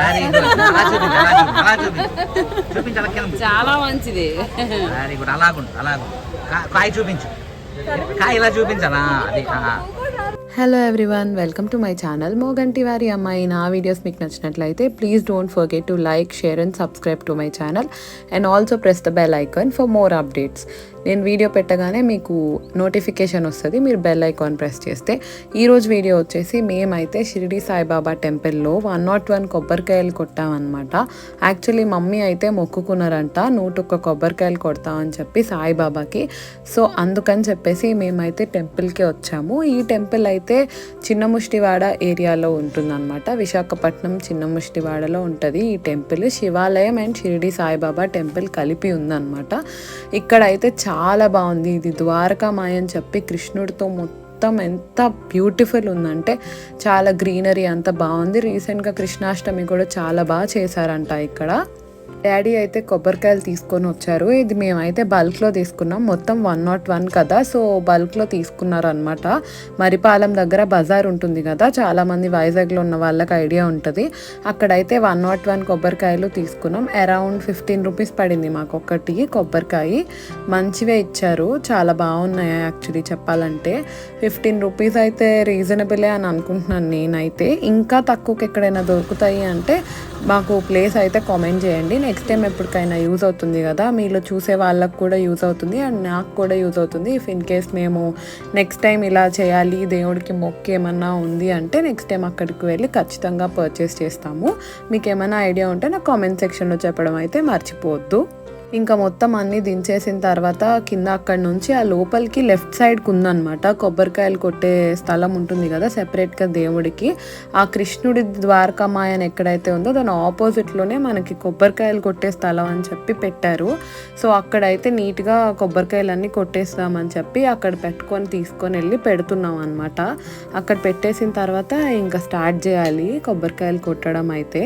Very good అలా చూపించు అలా చూపించు అలా చూపించు చూపించు అలా కింద చాలా మంచిది. వెరీ గుడ్ అలాగుండు అలాగుండు కాయ చూపించు కాయ ఇలా చూపించాలా అది. Hello everyone welcome to my channel Moganti వారి అమ్మాయి నా వీడియోస్ మీకు నచ్చినట్లయితే please don't forget to like share and subscribe to my channel and also press the bell icon for more updates నేను వీడియో పెట్టగానే మీకు నోటిఫికేషన్ వస్తుంది మీరు బెల్ ఐకాన్ ప్రెస్ చేస్తే. ఈరోజు వీడియో వచ్చేసి మేమైతే షిరిడి సాయిబాబా టెంపుల్లో వన్ నాట్ వన్ కొబ్బరికాయలు కొట్టామన్నమాట. యాక్చువల్లీ మమ్మీ అయితే మొక్కుకున్నారంట నూటొక్క కొబ్బరికాయలు కొడతామని చెప్పి సాయిబాబాకి. సో అందుకని చెప్పేసి మేమైతే టెంపుల్కి వచ్చాము. ఈ టెంపుల్ అయితే అయితే చిన్న ముష్టివాడ ఏరియాలో ఉంటుందన్నమాట. విశాఖపట్నం చిన్న ముష్టివాడలో ఉంటుంది. ఈ టెంపుల్ శివాలయం అండ్ షిరిడి సాయిబాబా టెంపుల్ కలిపి ఉందన్నమాట. ఇక్కడ అయితే చాలా బాగుంది. ఇది ద్వారకామాయ అని చెప్పి కృష్ణుడితో మొత్తం ఎంత బ్యూటిఫుల్ ఉందంటే చాలా గ్రీనరీ అంత బాగుంది. రీసెంట్గా కృష్ణాష్టమి కూడా చాలా బాగా చేశారంట ఇక్కడ. డాడీ అయితే కొబ్బరికాయలు తీసుకొని వచ్చారు. ఇది మేమైతే బల్క్లో తీసుకున్నాం. మొత్తం వన్ నాట్ వన్ కదా. సో బల్క్లో తీసుకున్నారనమాట మరిపాలెం దగ్గర బజార్ ఉంటుంది కదా. చాలామంది వైజాగ్లో ఉన్న వాళ్ళకి ఐడియా ఉంటుంది. అక్కడైతే వన్ నాట్ వన్ కొబ్బరికాయలు తీసుకున్నాం. అరౌండ్ ఫిఫ్టీన్ రూపీస్ పడింది మాకు ఒకటి కొబ్బరికాయ. మంచివే ఇచ్చారు. చాలా బాగున్నాయి యాక్చువల్లీ చెప్పాలంటే. ఫిఫ్టీన్ రూపీస్ అయితే రీజనబులే అని అనుకుంటున్నాను నేనైతే. ఇంకా తక్కువకి ఎక్కడైనా దొరుకుతాయి అంటే మాకు ప్లేస్ అయితే కామెంట్ చేయండి. నెక్స్ట్ టైం ఎప్పటికైనా యూజ్ అవుతుంది కదా. మీలో చూసే వాళ్ళకు కూడా యూజ్ అవుతుంది. అండ్ నాకు కూడా యూజ్ అవుతుంది. ఇఫ్ ఇన్ కేస్ మేము నెక్స్ట్ టైం ఇలా చేయాలి దేవుడికి మొక్కు ఏమన్నా ఉంది అంటే నెక్స్ట్ టైం అక్కడికి వెళ్ళి ఖచ్చితంగా పర్చేస్ చేస్తాము. మీకు ఏమైనా ఐడియా ఉంటే నాకు కామెంట్ సెక్షన్లో చెప్పడం అయితే మర్చిపోవద్దు. ఇంకా మొత్తం అన్నీ దించేసిన తర్వాత కింద అక్కడి నుంచి ఆ లోపలికి లెఫ్ట్ సైడ్కి ఉందన్నమాట. కొబ్బరికాయలు కొట్టే స్థలం ఉంటుంది కదా సెపరేట్గా దేవుడికి. ఆ కృష్ణుడి ద్వారకామాయన్ ఎక్కడైతే ఉందో దాని ఆపోజిట్లోనే మనకి కొబ్బరికాయలు కొట్టే స్థలం అని చెప్పి పెట్టారు. సో అక్కడైతే నీట్గా కొబ్బరికాయలన్నీ కొట్టేస్తామని చెప్పి అక్కడ పెట్టుకొని తీసుకొని వెళ్ళి పెడుతున్నాం అనమాట అక్కడ పెట్టేసిన తర్వాత ఇంకా స్టార్ట్ చేయాలి కొబ్బరికాయలు కొట్టడం అయితే.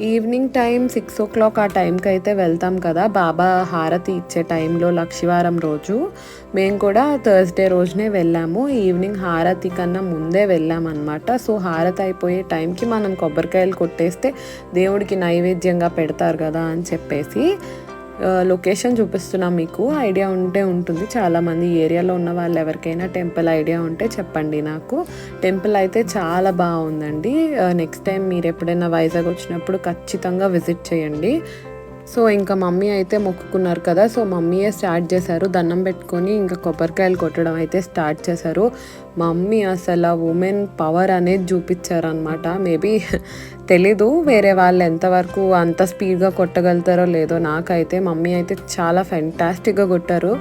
Evening time six o'clock ఆ టైంకి అయితే వెళ్తాం కదా. బాబా హారతి ఇచ్చే టైంలో లక్షివారం రోజు. మేము కూడా థర్స్డే రోజునే వెళ్ళాము. ఈవినింగ్ హారతి కన్నా ముందే వెళ్ళామన్నమాట. సో హారతి అయిపోయే టైంకి మనం కొబ్బరికాయలు కొట్టేస్తే దేవుడికి నైవేద్యంగా పెడతారు కదా అని చెప్పేసి లొకేషన్ చూపిస్తున్నాం మీకు. ఐడియా ఉంటే ఉంటుంది. చాలామంది ఏరియాలో ఉన్న వాళ్ళు ఎవరికైనా టెంపుల్ ఐడియా ఉంటే చెప్పండి నాకు. టెంపుల్ అయితే చాలా బాగుందండి. నెక్స్ట్ టైం మీరు ఎప్పుడైనా వైజాగ్ వచ్చినప్పుడు ఖచ్చితంగా విజిట్ చేయండి. సో ఇంకా మమ్మీ అయితే మొక్కుకున్నారు కదా సో మమ్మీయే స్టార్ట్ చేశారు. దండం పెట్టుకొని ఇంకా కొబ్బరికాయలు కొట్టడం అయితే స్టార్ట్ చేశారు. మమ్మీ అసలు ఉమెన్ పవర్ అనేది చూపించారనమాట మేబీ తెలీదు వేరే వాళ్ళు ఎంతవరకు అంత స్పీడ్గా కొట్టగలుగుతారో లేదో. నాకైతే మమ్మీ అయితే చాలా ఫెంటాస్టిక్గా కొట్టారు.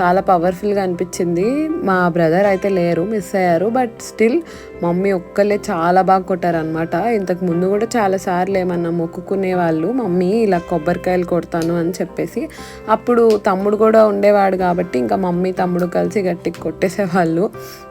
చాలా పవర్ఫుల్గా అనిపించింది. మా బ్రదర్ అయితే లేరు మిస్ అయ్యారు. బట్ స్టిల్ మమ్మీ ఒక్కళ్ళే చాలా బాగా కొట్టారనమాట ఇంతకు ముందు కూడా చాలా సార్లు ఏమన్నా మొక్కుకునే వాళ్ళు మమ్మీ ఇలా కొబ్బరికాయలు కొడతాను అని చెప్పేసి. అప్పుడు తమ్ముడు కూడా ఉండేవాడు కాబట్టి ఇంకా మమ్మీ తమ్ముడు కలిసి గట్టిగా కొట్టేసేవాళ్ళు.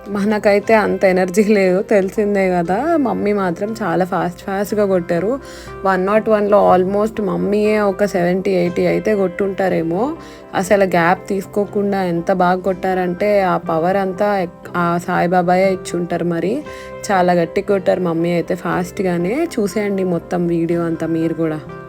మనకైతే అంత ఎనర్జీ లేదు తెలిసిందే కదా. మమ్మీ మాత్రం చాలా ఫాస్ట్ ఫాస్ట్గా కొట్టారు. వన్ నాట్ వన్లో ఆల్మోస్ట్ మమ్మీయే ఒక సెవెంటీ ఎయిటీ అయితే కొట్టుంటారేమో. అసలు గ్యాప్ తీసుకోకుండా ఎంత బాగా కొట్టారంటే ఆ పవర్ అంతా ఆ సాయిబాబాయే ఇచ్చుంటారు మరి. చాలా గట్టి కొట్టారు మమ్మీ అయితే ఫాస్ట్గానే చూసేయండి మొత్తం వీడియో అంతా మీరు కూడా.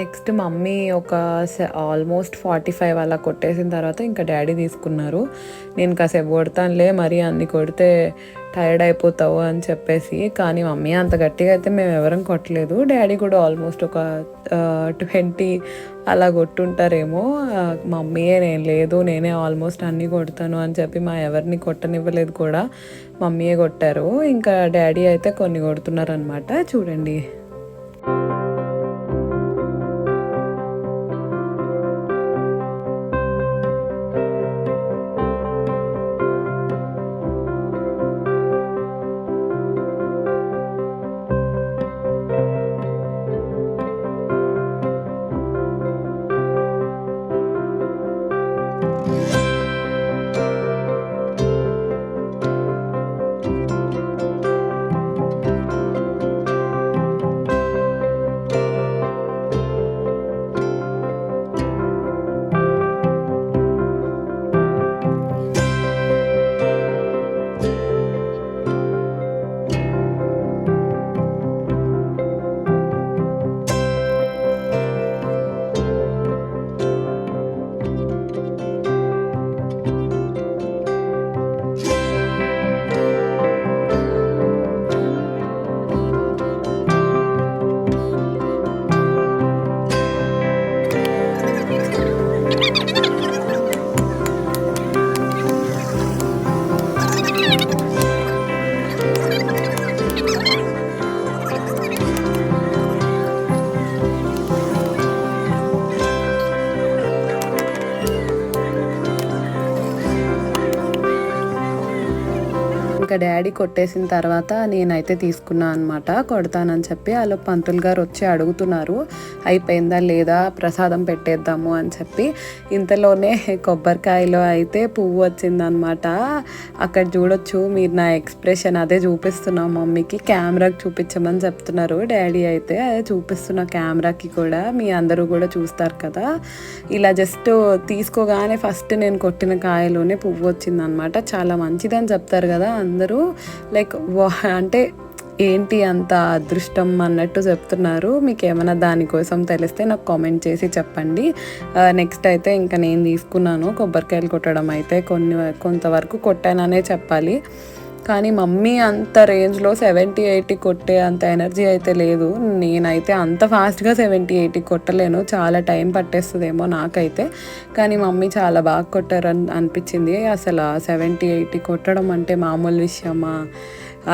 నెక్స్ట్ మమ్మీ ఒక ఆల్మోస్ట్ ఫార్టీ ఫైవ్ అలా కొట్టేసిన తర్వాత ఇంకా డాడీ తీసుకున్నారు. నేను కాసేపు కొడతానులే మరి అన్ని కొడితే టైర్డ్ అయిపోతావు అని చెప్పేసి కానీ మమ్మీ అంత గట్టిగా అయితే మేము ఎవరం కొట్టలేదు. డాడీ కూడా ఆల్మోస్ట్ ఒక ట్వంటీ అలా కొట్టుంటారేమో. మమ్మీయే నేను లేదు నేనే ఆల్మోస్ట్ అన్నీ కొడతాను అని చెప్పి మా ఎవరిని కొట్టనివ్వలేదు కూడా. మమ్మీయే కొట్టారు. ఇంకా డాడీ అయితే కొన్ని కొడుతున్నారు అనమాట చూడండి. డాడీ కొట్టేసిన తర్వాత నేనైతే తీసుకున్నా అనమాట కొడతానని చెప్పి వాళ్ళు పంతులు గారు వచ్చి అడుగుతున్నారు. అయిపోయిందా లేదా? ప్రసాదం పెట్టేద్దాము అని చెప్పి. ఇంతలోనే కొబ్బరికాయలో అయితే పువ్వు వచ్చిందనమాట అక్కడ చూడొచ్చు మీరు నా ఎక్స్ప్రెషన్ అదే చూపిస్తున్నాం మమ్మీకి. కెమెరాకి చూపించమని చెప్తున్నారు. డాడీ అయితే అదే చూపిస్తున్న కెమెరాకి కూడా. మీ అందరూ కూడా చూస్తారు కదా. ఇలా జస్ట్ తీసుకోగానే ఫస్ట్ నేను కొట్టిన కాయలోనే పువ్వు వచ్చిందనమాట చాలా మంచిదని చెప్తారు కదా అందరూ. లైక్ అంటే ఏంటి అంత అదృష్టం అన్నట్టు చెప్తున్నారు. మీకు ఏమైనా దానికోసం తెలిస్తే నాకు కామెంట్ చేసి చెప్పండి. నెక్స్ట్ అయితే ఇంకా నేను తీసుకున్నాను. కొబ్బరికాయలు కొట్టడం అయితే కొన్ని కొంతవరకు కొట్టాననే చెప్పాలి. కానీ మమ్మీ అంత రేంజ్లో సెవెంటీ ఎయిటీ కొట్టే అంత ఎనర్జీ అయితే లేదు. నేనైతే అంత ఫాస్ట్గా సెవెంటీ ఎయిటీ కొట్టలేను. చాలా టైం పట్టేస్తుందేమో నాకైతే. కానీ మమ్మీ చాలా బాగా కొట్టారు అని అనిపించింది. అసలు సెవెంటీ ఎయిటీ కొట్టడం అంటే మామూలు విషయమా?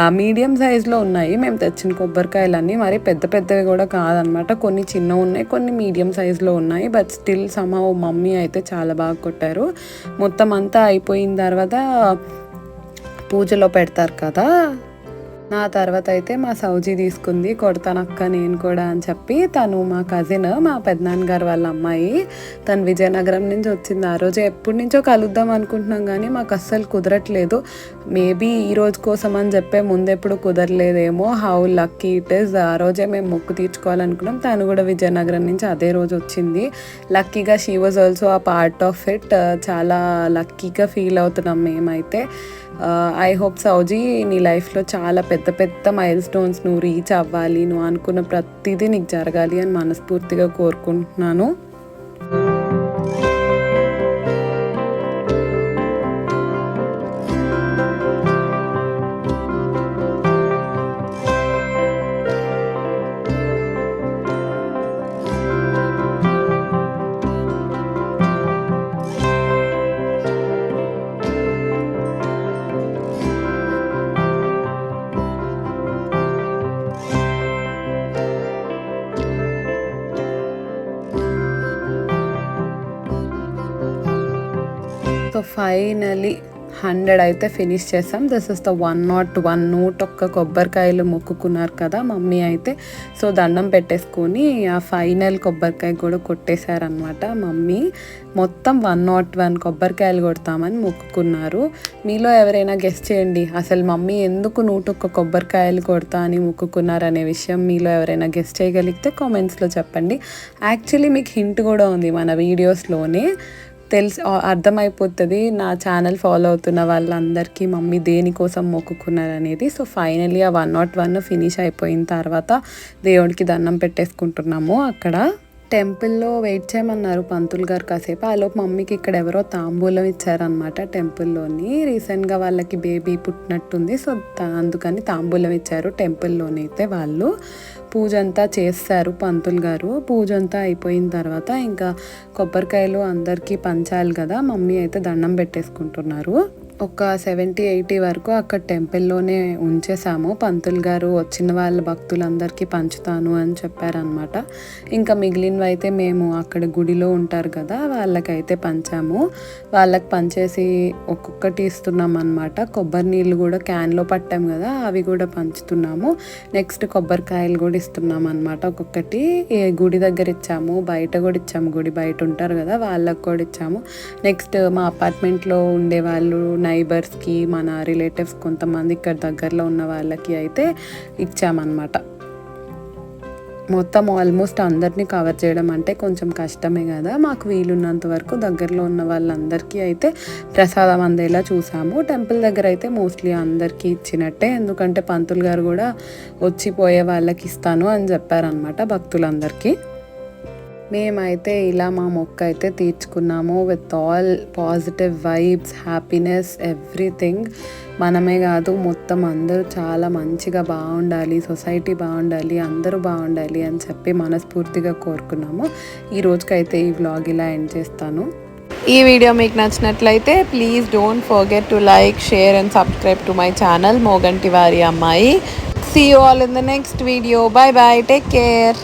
మీడియం సైజులో ఉన్నాయి. మేము తెచ్చిన కొబ్బరికాయలన్నీ మరి పెద్ద పెద్దవి కూడా కాదనమాట. కొన్ని చిన్న ఉన్నాయి కొన్ని మీడియం సైజులో ఉన్నాయి. బట్ స్టిల్ సమ మమ్మీ అయితే చాలా బాగా కొట్టారు. మొత్తం అంతా అయిపోయిన తర్వాత పూజలో పెడతారు కదా నా తర్వాత అయితే మా సౌజీ తీసుకుంది కొడతానక్క నేను కూడా అని చెప్పి. తను మా కజిన్ మా పెద్దనాన్నగారు వాళ్ళ అమ్మాయి. తను విజయనగరం నుంచి వచ్చింది. ఆ రోజు ఎప్పటి నుంచో కలుద్దాం అనుకుంటున్నాం కానీ మాకు అస్సలు కుదరట్లేదు. మేబీ ఈ రోజు కోసం అని చెప్పే ముందెప్పుడు కుదరలేదేమో. హౌ లక్కీ ఇట్ ఇస్ ఆ రోజే మేము మొక్కు తీర్చుకోవాలనుకున్నాం. తను కూడా విజయనగరం నుంచి అదే రోజు వచ్చింది. లక్కీగా she was also a part of it చాలా లక్కీగా ఫీల్ అవుతున్నాం మేమైతే. ఐ హోప్ సౌజీ నీ లైఫ్లో చాలా పెద్ద పెద్ద మైల్ స్టోన్స్ నువ్వు రీచ్ అవ్వాలి నువ్వు అనుకున్న ప్రతిదీ నీకు జరగాలి అని మనస్ఫూర్తిగా కోరుకుంటున్నాను. సో ఫైనలీ హండ్రెడ్ అయితే ఫినిష్ చేసాం. This is the one nought one నూట ఒక్క కొబ్బరికాయలు మొక్కుకున్నారు కదా మమ్మీ అయితే. సో దండం పెట్టేసుకొని ఆ ఫైనల్ కొబ్బరికాయ కూడా కొట్టేశారనమాట మమ్మీ. మొత్తం వన్ నాట్ వన్ కొబ్బరికాయలు కొడతామని మొక్కుకున్నారు. మీలో ఎవరైనా గెస్ట్ చేయండి. అసలు మమ్మీ ఎందుకు నూట ఒక్క కొబ్బరికాయలు కొడతా అని మొక్కుకున్నారు అనే విషయం మీలో ఎవరైనా గెస్ట్ చేయగలిగితే కామెంట్స్లో చెప్పండి. యాక్చువల్లీ మీకు హింట్ కూడా ఉంది మన వీడియోస్లోనే తెలిసి అర్థమైపోతుంది నా ఛానల్ ఫాలో అవుతున్న వాళ్ళందరికీ మమ్మీ దేనికోసం మొక్కుకున్నారు అనేది సో ఫైనలీ ఆ వన్ నాట్ వన్ ఫినిష్ అయిపోయిన తర్వాత దేవుడికి దండం పెట్టేసుకుంటున్నాము అక్కడ. టెంపుల్లో వెయిట్ చేయమన్నారు పంతులు గారు కాసేపు. ఆలోపు మమ్మీకి ఇక్కడ ఎవరో తాంబూలం ఇచ్చారనమాట టెంపుల్లోని. రీసెంట్గా వాళ్ళకి బేబీ పుట్టినట్టుంది. సో అందుకని తాంబూలం ఇచ్చారు టెంపుల్లోని అయితే వాళ్ళు. పూజ అంతా చేస్తారు పంతులు గారు. పూజ అంతా అయిపోయిన తర్వాత ఇంకా కొబ్బరికాయలు అందరికీ పంచాలి కదా. మమ్మీ అయితే దండం పెట్టేసుకుంటున్నారు. ఒక సెవెంటీ ఎయిటీ వరకు అక్కడ టెంపుల్లోనే ఉంచేసాము పంతులు గారు వచ్చిన వాళ్ళ భక్తులందరికీ పంచుతాను అని చెప్పారనమాట ఇంకా మిగిలినవి అయితే మేము అక్కడ గుడిలో ఉంటారు కదా వాళ్ళకైతే పంచాము. వాళ్ళకి పంచేసి ఒక్కొక్కటి ఇస్తున్నాం అనమాట కొబ్బరి నీళ్ళు కూడా క్యాన్లో పట్టాం కదా అవి కూడా పంచుతున్నాము. నెక్స్ట్ కొబ్బరికాయలు కూడా ఇస్తున్నాం అనమాట ఒక్కొక్కటి గుడి దగ్గర ఇచ్చాము బయట కూడా ఇచ్చాము. గుడి బయట ఉంటారు కదా వాళ్ళకు కూడా ఇచ్చాము. నెక్స్ట్ మా అపార్ట్మెంట్లో ఉండే వాళ్ళు నైబర్స్కి మన రిలేటివ్స్ కొంతమంది ఇక్కడ దగ్గరలో ఉన్న వాళ్ళకి అయితే ఇచ్చామన్నమాట. మొత్తం ఆల్మోస్ట్ అందరినీ కవర్ చేయడం అంటే కొంచెం కష్టమే కదా. మాకు వీలున్నంత వరకు దగ్గరలో ఉన్న వాళ్ళందరికీ అయితే ప్రసాదం అందేలా చూసాము. టెంపుల్ దగ్గర అయితే మోస్ట్లీ అందరికీ ఇచ్చినట్టే. ఎందుకంటే పంతులు గారు కూడా వచ్చిపోయే వాళ్ళకి ఇస్తాను అని చెప్పారనమాట భక్తులందరికీ. మేమైతే ఇలా మా మొక్క అయితే తీర్చుకున్నాము with all positive vibes happiness everything మనమే కాదు మొత్తం అందరూ చాలా మంచిగా బాగుండాలి సొసైటీ బాగుండాలి అందరూ బాగుండాలి అని చెప్పి మనస్ఫూర్తిగా కోరుకున్నాము. ఈ రోజుకైతే ఈ వ్లాగ్ ఇలా ఎండ్ చేస్తాను. ఈ వీడియో మీకు నచ్చినట్లయితే please don't forget to like share and subscribe to my channel Moganti వారి అమ్మాయి see you all in the next video bye bye take care